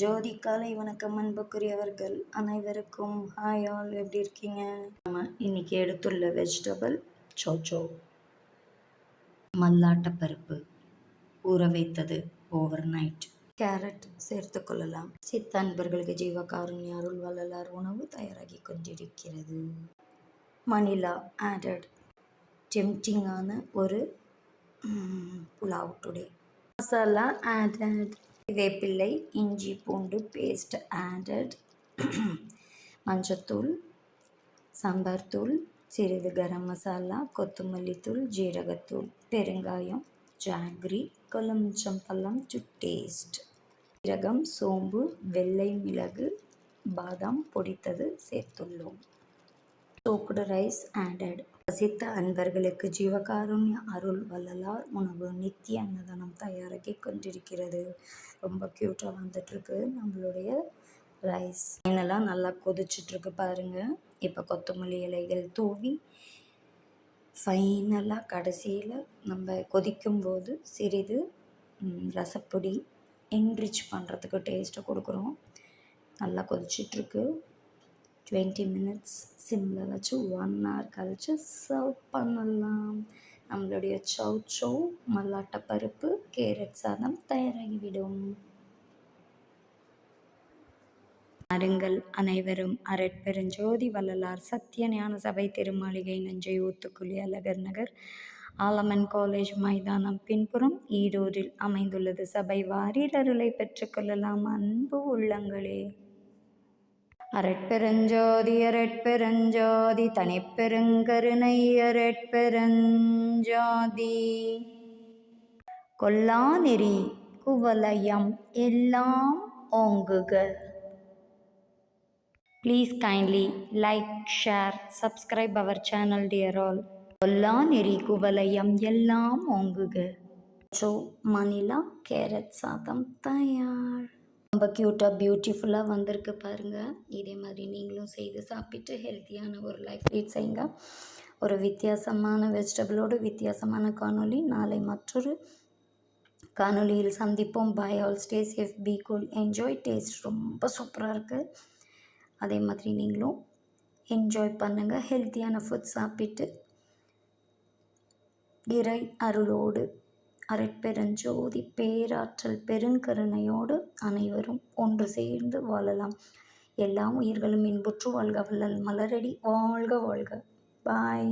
ஜோதி காலை வணக்கம் அன்புக்குரியவர்கள் அனைவருக்கும். ஹாய் ஆல் எப்படி இருக்கீங்க? நம்ம இன்னைக்கு எடுத்துள்ள வெஜிடபிள் சோச்சோ மல்லாட்டப்பருப்பு ஊற வைத்தது ஓவர் நைட் கேரட் சேர்த்து கொள்ளலாம். சித்த அன்பர்களுக்கு ஜீவகாருண்ய அருள் வள்ளலார் உணவு தயாராகி கொண்டிருக்கிறது. மணிலா ஆடட் டெம்டிங்கான ஒரு புலாவ் டுடே மசாலா ஆடட் வேப்பிள்ளை இஞ்சி பூண்டு பேஸ்ட் ஆடட் மஞ்சத்தூள் சாம்பார் தூள் சிறிது கரம் மசாலா கொத்தமல்லி தூள் ஜீரகத்தூள் பெருங்காயம் ஜாக்ரி கொலமிச்சம் பழம் டு டேஸ்ட் சீரகம் சோம்பு வெள்ளை மிளகு பாதாம் பொடித்தது சேர்த்துள்ளோம். சோக்குடு ரைஸ் ஆடட் பசித்த அன்பர்களுக்கு ஜீவகாருண்ய அருள் வள்ளலார் உணவு நித்திய அன்னதானம் தயாராகி கொண்டிருக்கிறது. ரொம்ப க்யூட்டாக வந்துட்டுருக்கு நம்மளுடைய ரைஸ். என்னெல்லாம் நல்லா கொதிச்சிட்ருக்கு பாருங்கள் இப்போ கொத்தமல்லி இலைகள் தூவி ஃபைனலாக கடைசியில் நம்ம கொதிக்கும்போது சிறிது ரசப்பொடி என்ரிச் பண்ணுறதுக்கு டேஸ்ட்டை கொடுக்குறோம். நல்லா கொதிச்சிட்ருக்கு டுவெண்ட்டி மினிட்ஸ் சிம்மில் வச்சு ஒன் ஹவர் கழித்து சர்வ் பண்ணலாம். நம்மளுடைய சௌ சௌ மல்லாட்ட பருப்பு கேரட் சாதம் தயாராகிவிடும். அருங்கள் அனைவரும் அரட்பெருஞ்சோதி வள்ளலார் சத்திய ஞான சபை திருமாளிகை நஞ்சை ஊத்துக்குழி அழகர் நகர் ஆலமன் காலேஜ் மைதானம் பின்புறம் ஈரோடில் அமைந்துள்ளது. சபை வாரீர் பெற்றுக்கொள்ளலாம் அன்பு உள்ளங்களே. அரட்பெருஞ்சோதி அரட்பெருஞ்சோதி தனிப்பெருங்கருணை அரட்பெருஞ்சோதி கொல்லாநெறி குவலயம் எல்லாம் ஓங்குக. Please kindly like share subscribe our channel dear all கொல்லாநெறி குவலயம் எல்லாம் ஓங்குக. ஸோ மணிலா கேரட் சாதம் தயார். ரொம்ப க்யூட்டாக பியூட்டிஃபுல்லாக வந்திருக்கு பாருங்கள் இதே மாதிரி நீங்களும் செய்து சாப்பிட்டு ஹெல்த்தியான ஒரு லைஃப் லீட் செய்யுங்க. ஒரு வித்தியாசமான வெஜிடபிளோடு வித்தியாசமான காணொலி நாளை மற்றொரு காணொலியில் சந்திப்போம். Bye all stay safe be cool enjoy taste ரொம்ப சூப்பராக இருக்குது அதே மாதிரி நீங்களும் என்ஜாய் பண்ணுங்கள் ஹெல்த்தியான ஃபுட் சாப்பிட்டு இறை அருளோடு அருட்பெருஞ்சோதி பேராற்றல் பெருங்கருணையோடு அனைவரும் ஒன்று சேர்ந்து வாழலாம். எல்லா உயிர்களும் இன்புற்று வாழ்க வள்ளல். மலரடி. வாழ்க வாழ்க. பாய்